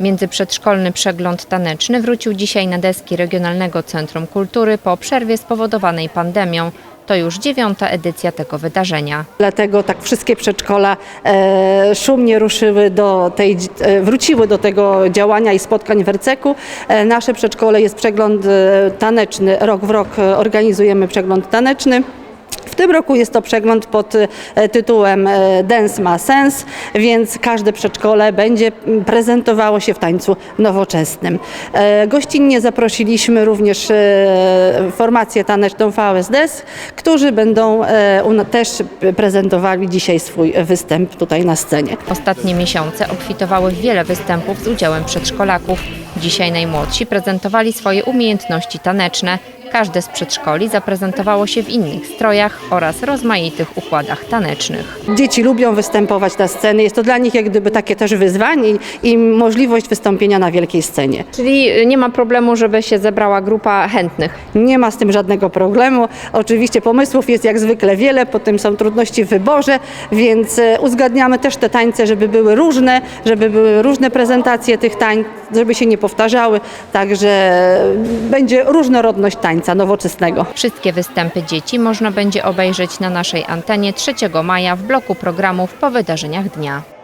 Międzyprzedszkolny przegląd taneczny wrócił dzisiaj na deski Regionalnego Centrum Kultury po przerwie spowodowanej pandemią. To już dziewiąta edycja tego wydarzenia. Dlatego tak wszystkie przedszkola e, szumnie ruszyły do tej, e, wróciły do tego działania i spotkań w Erceku. E, nasze przedszkole jest przegląd e, taneczny. Rok w rok e, organizujemy przegląd taneczny. Tym roku jest to przegląd pod e, tytułem e, Dance ma sens, więc każde przedszkole będzie prezentowało się w tańcu nowoczesnym. E, Gościnnie zaprosiliśmy również formację taneczną VSDS, którzy będą też prezentowali dzisiaj swój występ tutaj na scenie. Ostatnie miesiące obfitowały w wiele występów z udziałem przedszkolaków. Dzisiaj najmłodsi prezentowali swoje umiejętności taneczne. Każde z przedszkoli zaprezentowało się w innych strojach oraz rozmaitych układach tanecznych. Dzieci lubią występować na scenie, jest to dla nich jak gdyby takie też wyzwanie i, możliwość wystąpienia na wielkiej scenie. Czyli nie ma problemu, żeby się zebrała grupa chętnych. Nie ma z tym żadnego problemu. Oczywiście pomysłów jest jak zwykle wiele, potem są trudności w wyborze, więc e, uzgadniamy też te tańce, żeby były różne, żeby były różne prezentacje tych tańc, żeby się nie powtarzały, także będzie różnorodność nowoczesnego. Wszystkie występy dzieci można będzie obejrzeć na naszej antenie 3 maja w bloku programów po wydarzeniach dnia.